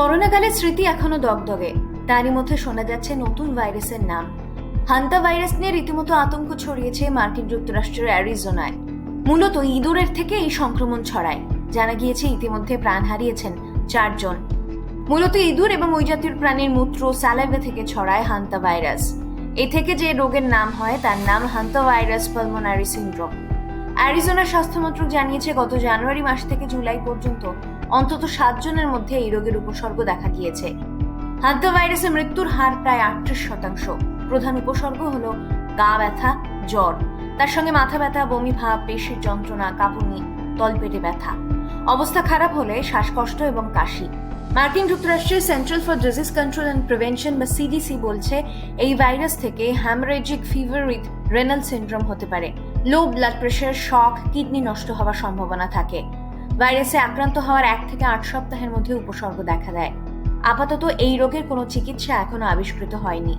করোনাকালের স্মৃতি এখনও দগদগে। তারই মধ্যে শোনা যাচ্ছে নতুন ভাইরাসের নাম। হান্তা ভাইরাস নিয়ে রীতিমতো আতঙ্ক ছড়িয়েছে মার্কিন যুক্তরাষ্ট্রের অ্যারিজোনায়। মূলত ইঁদুরের থেকে এই সংক্রমণ ছড়ায়। জানা গিয়েছে ইতিমধ্যে প্রাণ হারিয়েছেন চারজন। মূলত ইঁদুর এবং ওই জাতীয় প্রাণীর মূত্র স্যালাইভা থেকে ছড়ায় হান্তা ভাইরাস। এ থেকে যে রোগের নাম হয় তার নাম হান্তা ভাইরাস পালমোনারি সিন্ড্রোম। অ্যারিজোনার স্বাস্থ্য জানিয়েছে, গত জানুয়ারি মাস থেকে জুলাই পর্যন্ত অন্তত সাতজনের মধ্যে এই রোগের উপসর্গ দেখা গিয়েছে হান্তা ভাইরাসে মৃত্যুর হার প্রায় আটত্রিশ শতাংশ। প্রধান উপসর্গ হল গা ব্যথা, জ্বর। তার সঙ্গে মাথা ব্যথা, বমি ভাব, পেশির যন্ত্রণা, কাঁপুনি, তলপেটে ব্যথা। অবস্থা খারাপ হলে শ্বাসকষ্ট এবং কাশি। মার্কিন যুক্তরাষ্ট্রের central for disease control and prevention বা সিডিসি বলছে, এই ভাইরাস থেকে haemorrhagic fever with renal syndrome হতে পারে। Low blood pressure shock kidney নষ্ট হওয়ার সম্ভাবনা থাকে। ভাইরাসে আক্রান্ত হওয়ার এক থেকে আট সপ্তাহের মধ্যে উপসর্গ দেখা দেয়। আপাতত এই রোগের কোনো চিকিৎসা এখনও আবিষ্কৃত হয়নি।